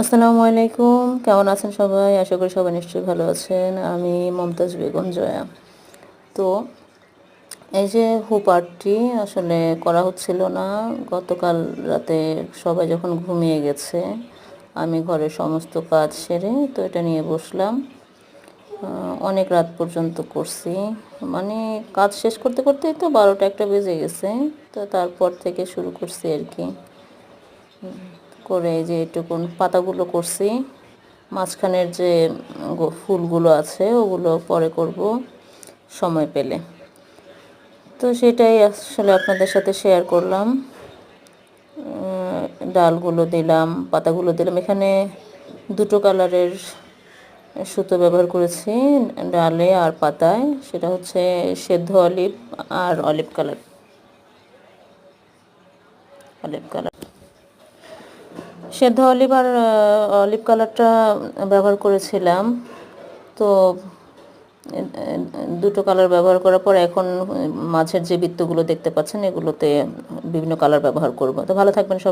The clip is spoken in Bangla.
আসসালামু আলাইকুম। কেমন আছেন সবাই? আশা করি সবাই নিশ্চয়ই ভালো আছেন। আমি মমতাজ বেগম জয়া। তো এই যে হুপারটি আসলে করা হচ্ছিল না। গতকাল রাতে সবাই যখন ঘুমিয়ে গেছে, আমি ঘরের সমস্ত কাজ সেরে তো এটা নিয়ে বসলাম। অনেক রাত পর্যন্ত করছি। মানে কাজ শেষ করতে করতেই তো বারোটা একটা বেজে গেছে। তো তারপর থেকে শুরু করছি আর কি। করে যে এটুকুন পাতাগুলো করছি, মাঝখানের যে ফুলগুলো আছে ওগুলো পরে করব সময় পেলে। তো সেটাই আসলে আপনাদের সাথে শেয়ার করলাম। ডালগুলো দিলাম, পাতাগুলো দিলাম। এখানে দুটো কালারের সুতো ব্যবহার করেছি, ডালে আর পাতায়। সেটা হচ্ছে সেদ্ধ অলিভ আর অলিভ কালার। Olive colour. সেদ্ধ অলিভ আর অলিভ কালারটা ব্যবহার করেছিলাম। তো দুটো কালার ব্যবহার করার পর এখন মাছের যে বৃত্তগুলো দেখতে পাচ্ছেন, এগুলোতে বিভিন্ন কালার ব্যবহার করব। তো ভালো থাকবেন সবাই।